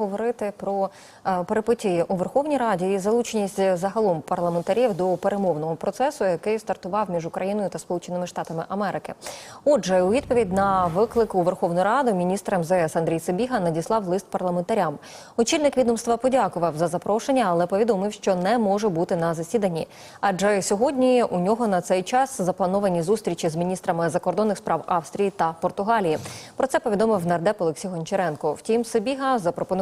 говорити про е, перипетії у Верховній Раді і залученість загалом парламентарів до перемовного процесу, який стартував між Україною та Сполученими Штатами Америки. Отже, у відповідь на виклик у Верховну Раду міністр МЗС Андрій Сибіга надіслав лист парламентарям. Очільник відомства подякував за запрошення, але повідомив, що не може бути на засіданні. Адже сьогодні у нього на цей час заплановані зустрічі з міністрами закордонних справ Австрії та Португалії. Про це повідомив нардеп Олексій Гончаренко. Втім, Сибіга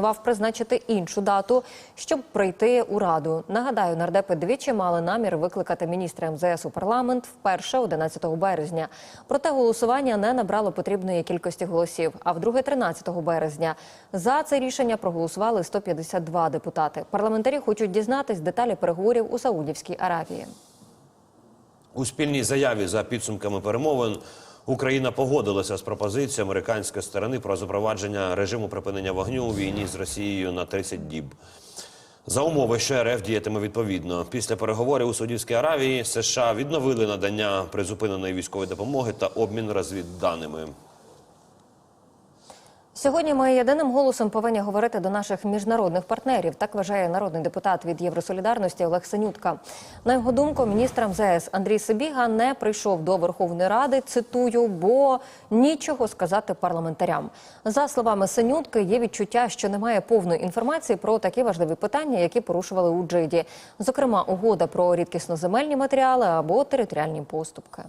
запропонував призначити іншу дату, щоб прийти у раду. Нагадаю, нардепи двічі мали намір викликати міністра МЗС у парламент вперше 11 березня. Проте голосування не набрало потрібної кількості голосів. А вдруге 13 березня за це рішення проголосували 152 депутати. Парламентарі хочуть дізнатись деталі переговорів у Саудівській Аравії. У спільній заяві за підсумками перемовин Україна погодилася з пропозицією американської сторони про запровадження режиму припинення вогню у війні з Росією на 30 діб. За умови, що РФ діятиме відповідно. Після переговорів у Саудівській Аравії США відновили надання призупиненої військової допомоги та обмін розвідданими. Сьогодні ми єдиним голосом повинні говорити до наших міжнародних партнерів. Так вважає народний депутат від Євросолідарності Олег Синютка. На його думку, міністр МЗС Андрій Сибіга не прийшов до Верховної Ради. Цитую, бо нічого сказати парламентарям. За словами Синютки, є відчуття, що немає повної інформації про такі важливі питання, які порушували у Джиді, зокрема, угода про рідкісноземельні матеріали або територіальні поступки.